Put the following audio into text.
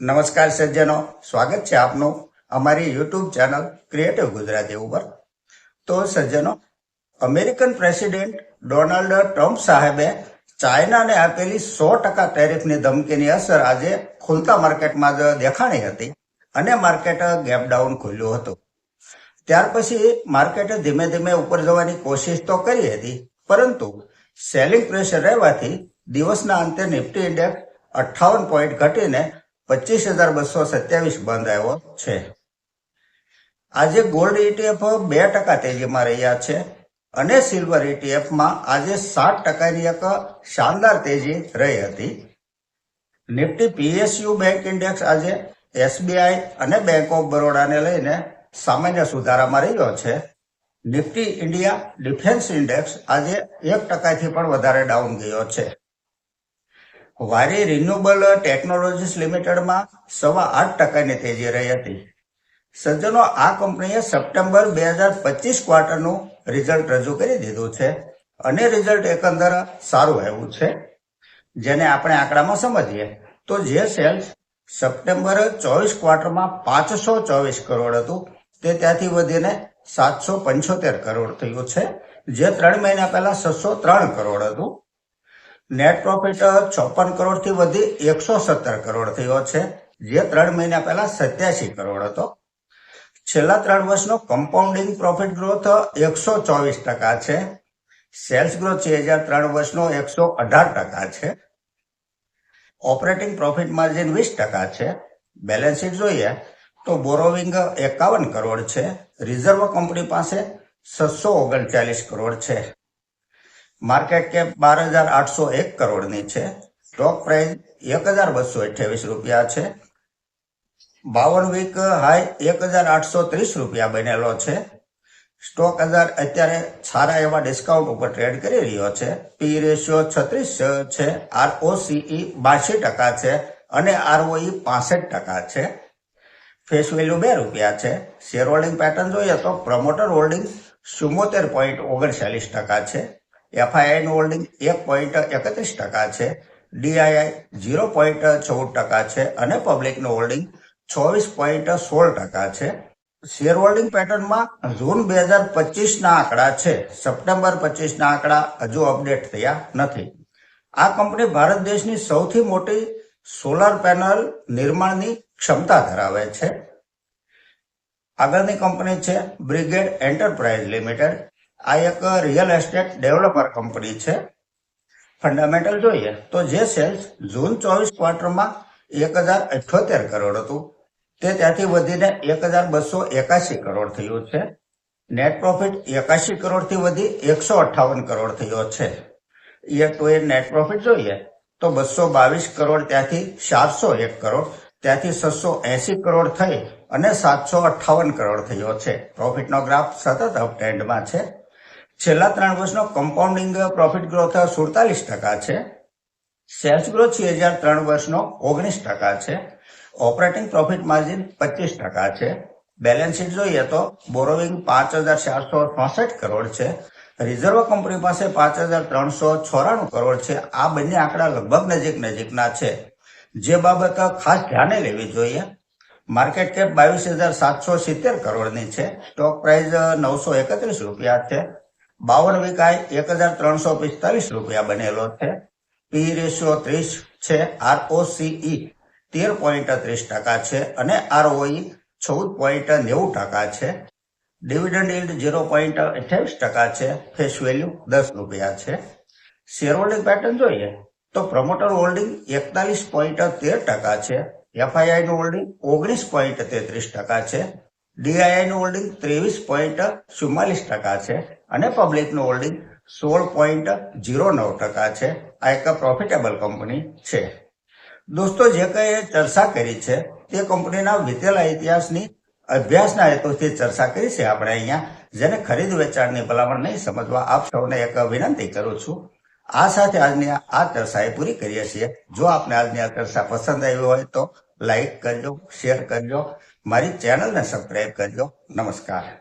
નમસ્કાર સજ્જનો. સ્વાગત છે આપનું અમારી યુટ્યુબ ચેનલ ક્રિએટિવ ગુજરાતી ઉપર. તો સજ્જનો અમેરિકન પ્રેસિડેન્ટ ડોનાલ્ડ ટ્રમ્પ સાહેબે ચાઇનાને આપેલી સો ટકા ટેરિફની ધમકીની અસર આજે ખુલતા માર્કેટમાં જ દેખાણી હતી અને માર્કેટ ગેપ ડાઉન ખુલ્યું હતું. ત્યાર પછી માર્કેટે ધીમે ધીમે ઉપર જવાની કોશિશ તો કરી હતી, પરંતુ સેલિંગ પ્રેશર રહેવાથી દિવસના અંતે નિફ્ટી ઇન્ડેક્સ અઠ્ઠાવન પોઈન્ટ ઘટીને પચીસ હજાર બસો સત્યાવીસ બંધ આવ્યો છે. આજે ગોલ્ડ ETF બે ટકા તેજીમાં રહ્યા છે અને સિલ્વર ઇટીએફમાં આજે સાત ટકાની એક શાનદાર તેજી રહી હતી. નિફ્ટી પીએસયુ બેંક ઇન્ડેક્સ આજે એસબીઆઈ અને બેંક ઓફ બરોડાને લઈને સામાન્ય સુધારામાં રહ્યો છે. નિફ્ટી ઇન્ડિયા ડિફેન્સ ઇન્ડેક્સ આજે એક ટકાથી પણ વધારે ડાઉન ગયો છે. વારી રિન્યુએબલ ટેકનોલોજીસ લિમિટેડમાં સવા આઠ ટકાની તેજી રહી હતી. સજ્જનો આ કંપનીએ સપ્ટેમ્બર બે હજાર પચીસ ક્વાર્ટરનું રિઝલ્ટ રજૂ કરી દીધું છે અને રિઝલ્ટ એકંદર સારું આવ્યું છે. જેને આપણે આંકડામાં સમજીએ તો જે સેલ્સ સપ્ટેમ્બર ચોવીસ ક્વાર્ટરમાં પાંચસો ચોવીસ કરોડ હતું, તે ત્યાંથી વધીને સાતસો પંચોતેર કરોડ થયું છે, જે ત્રણ મહિના પહેલા છસો ત્રણ કરોડ હતું. નેટ પ્રોફિટ ચોપન કરોડથી વધી એકસો સત્તર કરોડ થયો છે, જે ત્રણ મહિના પહેલા સત્યાસી કરોડ હતો. છેલ્લા ત્રણ વર્ષનો કમ્પાઉન્ડિંગ પ્રોફિટ ગ્રોથ એકસો ચોવીસ ટકા છે. સેલ્સ ગ્રોથ છે હજાર ત્રણ વર્ષનો એકસો અઢાર ટકા છે. ઓપરેટિંગ પ્રોફિટ માર્જિન વીસ ટકા છે. બેલેન્સ શીટ જોઈએ તો બોરોવિંગ એકાવન કરોડ છે. રિઝર્વ કંપની પાસે છસો ઓગણચાલીસ કરોડ છે. માર્કેટ કેપ બાર હજાર આઠસો એક કરોડની છે. સ્ટોક પ્રાઇસ એક હજાર બસો અઠ્યાવીસ રૂપિયા છે. બાવન વીક હાઈ એક હજાર આઠસો ત્રીસ રૂપિયા બનેલો છે. સ્ટોક હજાર અત્યારે સારા એવા ડિસ્કાઉન્ટ ઉપર ટ્રેડ કરી રહ્યો છે. પી રેશિયો છત્રીસ છે. આરઓસીઈ બાસી ટકા છે અને આરઓઈ પાસઠ ટકા છે. ફેસ વેલ્યુ બે રૂપિયા છે. શેર હોલ્ડિંગ પેટર્ન જોઈએ તો પ્રમોટર હોલ્ડિંગ ચુમ્મોતેર પોઈન્ટ ઓગણચાલીસ ટકા છે. એફઆઈઆઈ નું હોલ્ડિંગ એક પોઈન્ટ એકત્રીસ ટકા છે. ડીઆઈઆઈ ઝીરો પોઈન્ટ ચૌદ ટકા છે અને પબ્લિકનું હોલ્ડિંગ ચોવીસ પોઈન્ટ સોળ ટકા છે. શેર હોલ્ડિંગ પેટર્નમાં જૂન બે હજાર પચીસના આંકડા છે. સપ્ટેમ્બર પચીસના આંકડા હજુ અપડેટ થયા નથી. આ કંપની ભારત દેશની સૌથી મોટી સોલાર પેનલ નિર્માણની ક્ષમતા ધરાવે છે. આગળની કંપની છે બ્રિગેડ એન્ટરપ્રાઇઝ લિમિટેડ આ એક રિયલ એસ્ટેટ ડેવલપર કંપની છે. ફંડામેન્ટલ જોઈએ તો જે સેલ્સ જૂન ચોવીસ ક્વાર્ટરમાં એક હજાર અઠ્યોતેર કરોડ હતું. તે ત્યાંથી વધીને એક હજાર બસો એકાશી કરોડ થયું છે. નેટ પ્રોફિટ એકાશી કરોડથી વધી એકસો અઠ્ઠાવન કરોડ થયો છે. Year to year net profit જોઈએ તો બસો બાવીસ કરોડ ત્યાંથી ચારસો એક કરોડ, ત્યાંથી છસો એસી કરોડ થઈ અને સાતસો અઠ્ઠાવન કરોડ થયો છે. પ્રોફિટનો ગ્રાફ સતત અપટ્રેન્ડમાં છે. છેલ્લા ત્રણ વર્ષનો કમ્પાઉન્ડિંગ પ્રોફિટ ગ્રોથ સુડતાલીસ ટકા છે. સેલ્સ ગ્રોથ છે હજાર ત્રણ વર્ષનો ઓગણીસ ટકા છે. ઓપરેટિંગ પ્રોફિટ માર્જિન પચીસ ટકા છે. બેલેન્સ શીટ જોઈએ તો બોરોવિંગ પાંચ હજાર ચારસો ચોસઠ કરોડ છે. રિઝર્વ કંપની પાસે પાંચ હજાર ત્રણસો ચોરાણું કરોડ છે. આ બંને આંકડા લગભગ નજીક નજીકના છે. જે બાબત ખાસ ધ્યાને લેવી જોઈએ. માર્કેટ કેપ બાવીસ હજાર સાતસો સિત્તેર કરોડની છે. સ્ટોક પ્રાઇસ નવસો એકત્રીસ રૂપિયા છે. બાવન વિકાય, એક હજાર ત્રણસો પિસ્તાલીસ રૂપિયા બનેલો છે. પી રેશિયો ત્રીસ છે આરઓસીઈ તેર પોઈન્ટ ત્રીસ ટકા છે અને આરઓઈ ચૌદ પોઈન્ટ નેવું ટકા છે. ડિવિડન્ડ ઇલ્ડ ઝીરો પોઈન્ટ અઠ્યાવીસ ટકા છે, ફેસ વેલ્યુ દસ રૂપિયા છે. શેર હોલ્ડિંગ પેટર્ન જોઈએ તો પ્રમોટર હોલ્ડિંગ એકતાલીસ પોઈન્ટ તેર ટકા છે, એફઆઈઆઈ નું હોલ્ડિંગ ઓગણીસ પોઈન્ટ તેત્રીસ ટકા છે, ડીઆઈઆઈ નું હોલ્ડિંગ ત્રેવીસ પોઈન્ટ ચુમ્માલીસ ટકા છે. અને પબ્લિકનું હોલ્ડિંગ સોળ પોઈન્ટ ઝીરો નવ ટકા છે. આ એક પ્રોફિટેબલ કંપની છે. દોસ્તો, જે કંઈ ચર્ચા કરી છે, તે કંપનીના વિતેલા ઇતિહાસની અભ્યાસના હેતુથી ચર્ચા કરી છે આપણે અહીંયા. જેને ખરીદ વેચાણની ભલામણ નહીં સમજવા આપ સૌને એક વિનંતી કરું છું. આ સાથે આજની આ ચર્ચા એ પૂરી કરીએ છીએ. જો આપને આજની આ ચર્ચા પસંદ આવી હોય તો લાઈક કરજો, શેર કરજો, મારી ચેનલને સબસ્ક્રાઈબ કરજો. નમસ્કાર.